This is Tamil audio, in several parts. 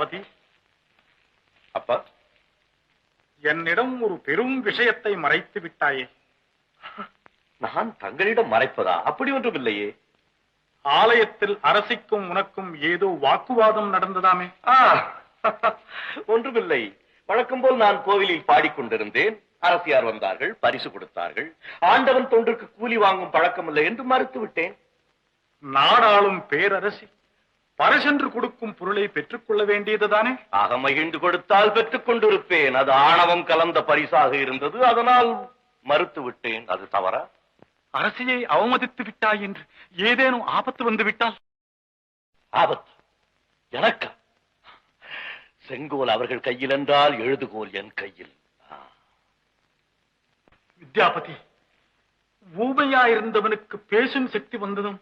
சபாபதி அப்பா. என்னிடம் ஒரு பெரும் விஷயத்தை மறைத்து விட்டாயே. நான் தங்களிடம் மறைப்பதா? அப்படி ஒன்றும் இல்லையே. ஆலயத்தில் அரசிக்கும் உனக்கும் ஏதோ வாக்குவாதம் நடந்ததாமே. ஒன்றுமில்லை. வழக்கம் போல் நான் கோவிலில் பாடிக்கொண்டிருந்தேன். அரசியார் வந்தார்கள் பரிசு கொடுத்தார்கள். ஆண்டவன் தொன்றுக்கு கூலி வாங்கும் பழக்கம் இல்லை என்று மறுத்து விட்டேன் நாடாளும் பேரரசி. பரசென்று கொடுக்கும் பொருளை பெற்றுக்கொள்ள வேண்டியதுதானே? ஆக மகிழ்ந்து கொடுத்தால் பெற்றுக் கொண்டிருப்பேன் அது ஆணவம் கலந்த பரிசாக இருந்தது. அதனால் மறுத்து விட்டேன். அது தவறா? அரசியை அவமதித்து விட்டாய் என்று ஏதேனும் ஆபத்து வந்து விட்டால்? ஆபத்து. எனக்கா. செங்கோல் அவர்கள் கையில் என்றால் எழுதுகோல் என் கையில். வித்யாபதி ஊமையா இருந்தவனுக்கு பேசும் சக்தி வந்ததும்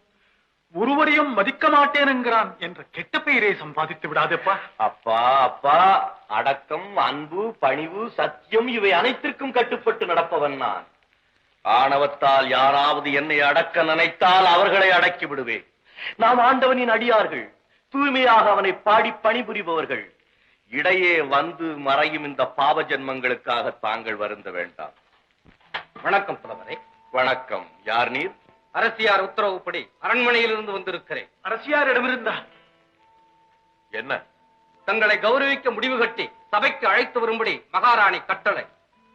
ஒருவரையும் மதிக்க மாட்டேன் என்கிறான் என்ற கெட்ட பெயரை சம்பாதித்து விடாதேப்பா. அப்பா அப்பா அடக்கம் அன்பு பணிவு சத்தியம் இவை அனைத்திற்கும் கட்டுப்பட்டு நடப்பவன் நான். ஆணவத்தால் யாராவது என்னை அடக்க நினைத்தால் அவர்களை அடக்கி விடுவேன். நாம் ஆண்டவனின் அடியார்கள் தூய்மையாக அவனை பாடி பணிபுரிபவர்கள். இடையே வந்து மறையும் இந்த பாவ ஜென்மங்களுக்காக தாங்கள் வருந்த வேண்டாம். வணக்கம் புலவரே. வணக்கம். யார் நீர்? அரசியார் உத்தரவுப்படி அரண்மனையிலிருந்து வந்திருக்கிறேன். அரசியாரிடமிருந்தா? என்ன? தங்களை கௌரவிக்க முடிவு கட்டி சபைக்கு அழைத்து வரும்படி மகாராணி கட்டளை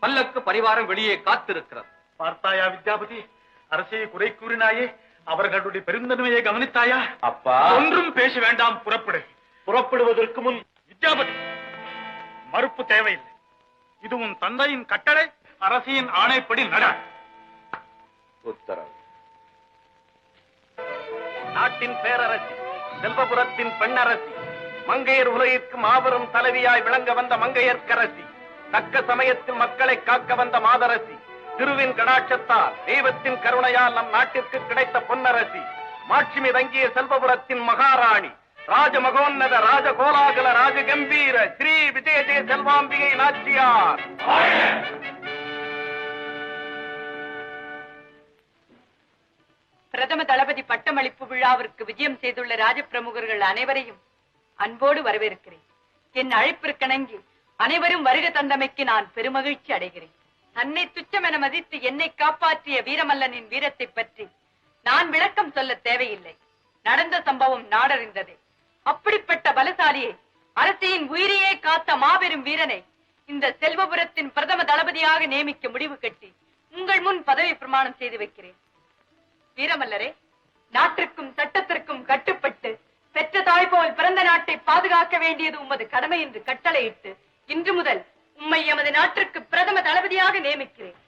பல்லக்கு பரிவாரம் வெளியே காத்திருக்கிறது. பார்த்தாயா வித்யாபதி? அரசியை குறை கூறினாயே அவர்களுடைய பெருந்தன்மையை கவனித்தாயா? அப்பா. ஒன்றும் பேச வேண்டாம் புறப்படு. புறப்படுவதற்கு முன் வித்யாபதி மறுப்பு தேவையில்லை. இது உன் தந்தையின் கட்டளை அரசியின் ஆணைப்படி நட. உத்தரவு. நாட்டின் பேரரசி செல்வபுரத்தின் பெண்ணரசி மங்கையர் உலகிற்கு மாபெரும் தலைவியாய் விளங்க வந்த மங்கையர்க்கரசி தக்க சமயத்தில் மக்களை காக்க வந்த மாதரசி திருவின் கடாட்சத்தால் தெய்வத்தின் கருணையால் நம் நாட்டிற்கு கிடைத்த பொன்னரசி மாட்சிமி தங்கிய செல்வபுரத்தின் மகாராணி ராஜமகோன்னத ராஜகோலாகல ராஜகம்பீர ஸ்ரீ விஜய ஜெய செல்வாம்பிகை நாச்சியார். உத்தம தளபதி பட்டமளிப்பு விழாவிற்கு விஜயம் செய்துள்ள ராஜபிரமுகர்கள் அனைவரையும் அன்போடு வரவேற்கிறேன். என் அழைப்பிற்கிணங்கி அனைவரும் வருக தந்தமைக்கு நான் பெருமகிழ்ச்சி அடைகிறேன். தன்னை துச்சம் என மதித்து என்னை காப்பாற்றிய வீரமல்லனின் வீரத்தை பற்றி நான் விளக்கம் சொல்ல தேவையில்லை. நடந்த சம்பவம் நாடறிந்ததே. அப்படிப்பட்ட பலசாலியை அரசியின் உயிரையே காத்த மாபெரும் வீரனை இந்த செல்வபுரத்தின் பிரதம தளபதியாக நியமிக்க முடிவு கட்டி உங்கள் முன் பதவி பிரமாணம் செய்து வைக்கிறேன். வீரமல்லரே நாட்டிற்கும் சட்டத்திற்கும் கட்டுப்பட்டு பெற்ற தாய் போல் பிறந்த நாட்டை பாதுகாக்க வேண்டியது உமது கடமை என்று கட்டளையிட்டு இன்று முதல் உம்மை எமது நாட்டிற்கு பிரதம தளபதியாக நியமிக்கிறேன்.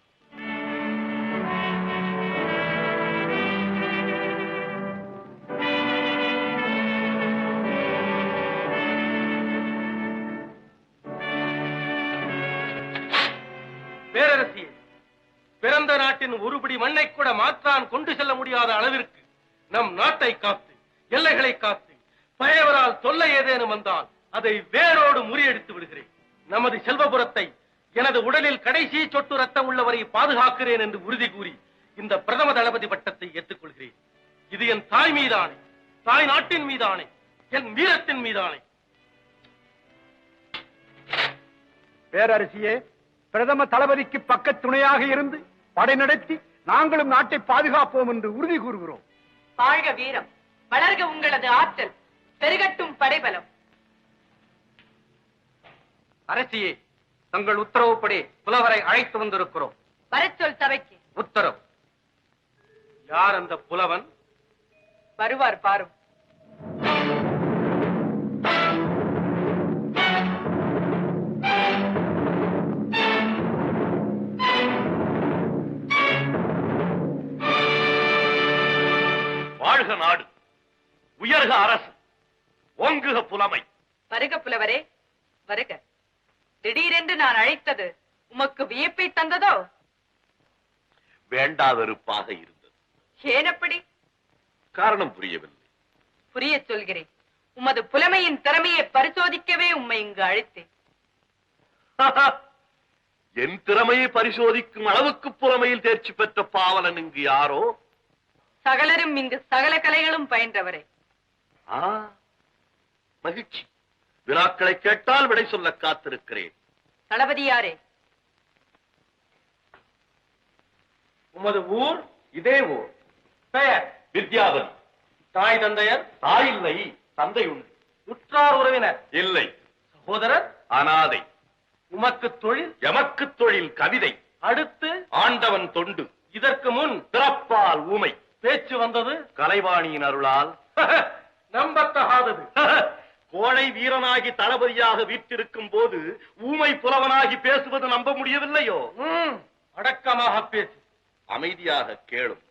பிறந்த நாட்டின் ஒருபடி மண்ணை கூட மாற்றான் கொண்டு செல்ல முடியாத அளவிற்கு நம் நாட்டை காத்து எல்லைகளை காத்து பழையவரால் தொல்லை ஏதேனும் வந்தால் அதை வேரோடு முறியடித்து விடுகிறேன். நமது செல்வபுரத்தை எனது உடலில் கடைசி சொட்டு ரத்தம் உள்ளவரை பாதுகாக்கிறேன் என்று உறுதி கூறி இந்த பிரதம தளபதி பட்டத்தை ஏற்றுக்கொள்கிறேன். இது என் தாய் மீதானே தாய் நாட்டின் மீதானே என் வீரத்தின் மீதானே. பேரரசியே பிரதம தளபதிக்கு பக்க துணையாக இருந்து படை நடத்தி நாங்களும் நாட்டை பாதுகாப்போம் என்று உறுதி கூறுகிறோம். வாழ்க வீரம். வளர்க உங்களது ஆற்றல். பெருகட்டும் படைபலம். அரசியே தங்கள் உத்தரவுப்படி புலவரை அழைத்து வந்திருக்கிறோம். வரச் சொல் சபைக்கு. உத்தரவு. யார் அந்த புலவன்? வருவார் பாரும். வாழ்க நாடு உயர்க அரசு ஓங்குக புலமை. வருக புலவரே வருக. திடீரென்று நான் அழைத்தது உமக்கு வியப்பை தந்ததோ? வேண்டாவெறுப்பாக இருந்தது. ஏனப்படி காரணம் புரியவில்லை. புரியச் சொல்கிறேன். உமது புலமையின் திறமையை பரிசோதிக்கவே உம்மை இங்கு அழைத்தேன். என் திறமையை பரிசோதிக்கும் அளவுக்கு புறமையில் தேர்ச்சி பெற்ற பாவலன் இங்கு யாரோ? சகலரும் இங்கு சகல கலைகளும் பயின்றவரே. மகிழ்ச்சி. வினாக்களை கேட்டால் விடை சொல்ல காத்திருக்கிறேன். தளபதியாரே. உமது ஊர் இதே ஊர். பெயர் வித்யாபதி. தாய் தந்தையர் தாய் இல்லை தந்தை உண்டு. உற்றார் உறவினர். இல்லை. சகோதரர் அனாதை. உமக்கு தொழில். எமக்கு தொழில் கவிதை. அடுத்து ஆண்டவன் தொண்டு. இதற்கு முன் பிறப்பால் ஊமை. பேச்சு வந்தது கலைவாணியின் அருளால். நம்பத்தகாதது. கோழை வீரனாகி தளபதியாக வீற்றிருக்கும் போது ஊமை புலவனாகி பேசுவது நம்ப முடியவில்லையோ? அடக்கமாக பேசு. அமைதியாக கேளும்.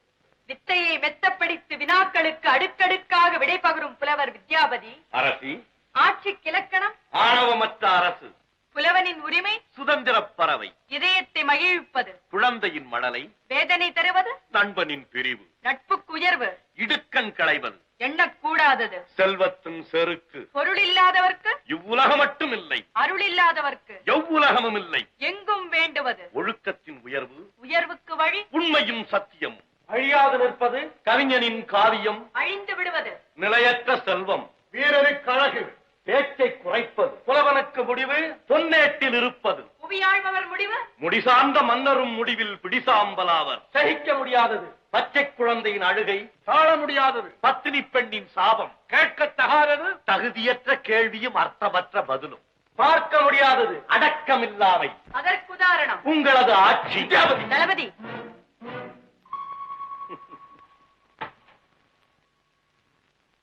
வித்தையை மெத்தப்படித்து வினாக்களுக்கு அடுக்கடுக்காக விடை பகரும் புலவர் வித்யாபதி. அரசி. ஆட்சிக்கு இலக்கணம் ஆணவமற்ற அரசு. புலவனின் உரிமை சுதந்திரப் பறவை. இதயத்தை மகிழ்விப்பது. குழந்தையின் மடலை. வேதனை தருவது. நண்பனின் பிரிவு. நட்புக்கு உயர்வு. இடுக்கண் களைவது எண்ணக்கூடாதது. செல்வத்தின் செருக்கு. பொருள் இல்லாதவர்க்கு இவ்வுலகம் மட்டும் இல்லை அருள் இல்லாதவர்க்கு எவ்வுலகமும் இல்லை. எங்கும் வேண்டுவது. ஒழுக்கத்தின் உயர்வு. உயர்வுக்கு வழி. உண்மையும் சத்தியம் அழியாது நிற்பது கவிஞனின் காவியம். அழிந்து விடுவது. நிலையற்ற செல்வம். வீரருக்கு அழகு. பேச்சை குறைப்பது. புலவனுக்கு முடிவு பொன்னேட்டில் இருப்பது. புவியாழ்பவர் முடிவு? முடிசார்ந்த மன்னரும் முடிவில் பிடிசாம்பலாவர். சகிக்க முடியாதது. பச்சை குழந்தையின் அழுகை தாழ முடியாதது. பத்தினி பெண்ணின் சாபம். கேட்கத்தகாதது தகுதியற்ற கேள்வியும் அர்த்தமற்ற பதிலும். பார்க்க முடியாதது. அடக்கமில்லாமை. அதற்குதாரணம். உங்களது ஆட்சி. தளபதி.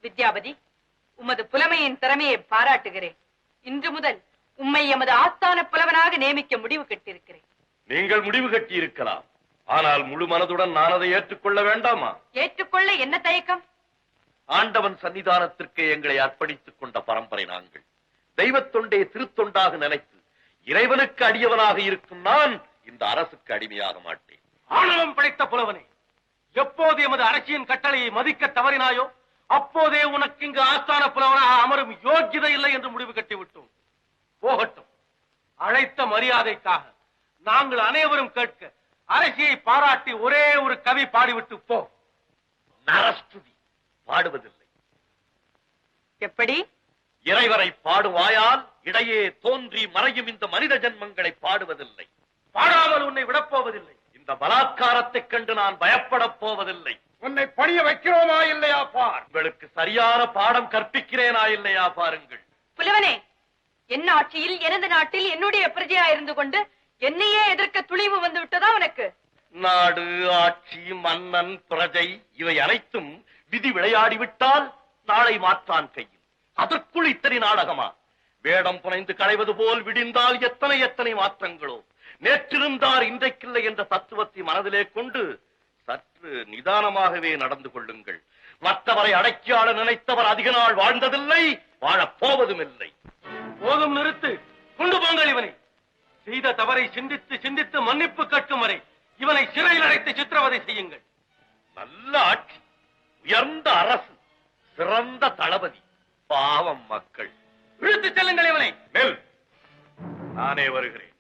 வித்யாபதி. உமது புலமையின் திறமையை பாராட்டுகிறேன். இன்று முதல் உம்மை எமது ஆஸ்தான புலவனாக நியமிக்க முடிவு கட்டிருக்கிறேன் நீங்கள் முடிவு கட்டி இருக்கலாம் ஆனால் முழு மனதுடன் நான் அதை ஏற்றுக்கொள்ள வேண்டாமா? ஏற்றுக்கொள்ள என்ன தயக்கம்? ஆண்டவன் சன்னிதானத்திற்கு எங்களை அர்ப்பணித்துக் கொண்ட பரம்பரை நாங்கள். தெய்வத் தொண்டே திருத்தொண்டாக நினைத்து இறைவனுக்கு அடியவனாக இருக்கும் நான் இந்த அரசுக்கு அடிமையாக மாட்டேன். ஆணவம் படைத்த புலவனே எப்போது எமது அரசியின் கட்டளையை மதிக்க தவறினாயோ அப்போதே உனக்கு இங்கு ஆஸ்தான புலவனாக அமரும் யோக்கியதை இல்லை என்று முடிவு கட்டிவிட்டோம். போகட்டும். அழைத்த மரியாதைக்காக நாங்கள் அனைவரும் கேட்க அரசியை பாராட்டி ஒரே ஒரு கவி பாடிவிட்டு போ. நரஸ்துதி. பாடுவதில்லை. எப்படி? இறைவரை பாடுவாயால் இடையே தோன்றி மறையும் இந்த மனித ஜென்மங்களை பாடுவதில்லை. பாடாமல் உன்னை விடப்போவதில்லை. இந்த பலாத்காரத்தைக் கண்டு நான் பயப்படப் போவதில்லை. உன்னை பணிய வைக்கிறோமா இல்லையா பார்? உங்களுக்கு சரியான பாடம் கற்பிக்கிறேனா இல்லையா பாருங்கள். புலவனே என் ஆட்சியில் எனது நாட்டில் என்னுடைய பிரஜையா இருந்து கொண்டு என்னையே எதிர்க்க துணிவு வந்து விட்டதா உனக்கு? நாடு ஆட்சி மன்னன் பிரஜை இவை அனைத்தும் விதி விளையாடிவிட்டால் நாளை மாற்றான் கையில். அதற்குள் இத்தனை நாடகமா? வேடம் புனைந்து களைவது போல் விடிந்தால் எத்தனை எத்தனை மாற்றங்களோ? நேற்றிருந்தார் இன்றைக்கில்லை என்ற தத்துவத்தை மனதிலே கொண்டு சற்று நிதானமாகவே நடந்து கொள்ளுங்கள். மற்றவரை அடக்கியாள நினைத்தவர் அதிக நாள் வாழ்ந்ததில்லை வாழப் போவதும் இல்லை போதும் நிறுத்து கொண்டு போங்கள் இவனை. செய்த தவறை சிந்தித்து சிந்தித்து மன்னிப்பு கேட்கும் வரை இவனை சிறையில் அடைத்து சித்திரவதை செய்யுங்கள். நல்ல ஆட்சி உயர்ந்த அரசு சிறந்த தளபதி பாவம் மக்கள். இழுத்து செல்லுங்கள் இவனை. நெல் நானே வருகிறேன்.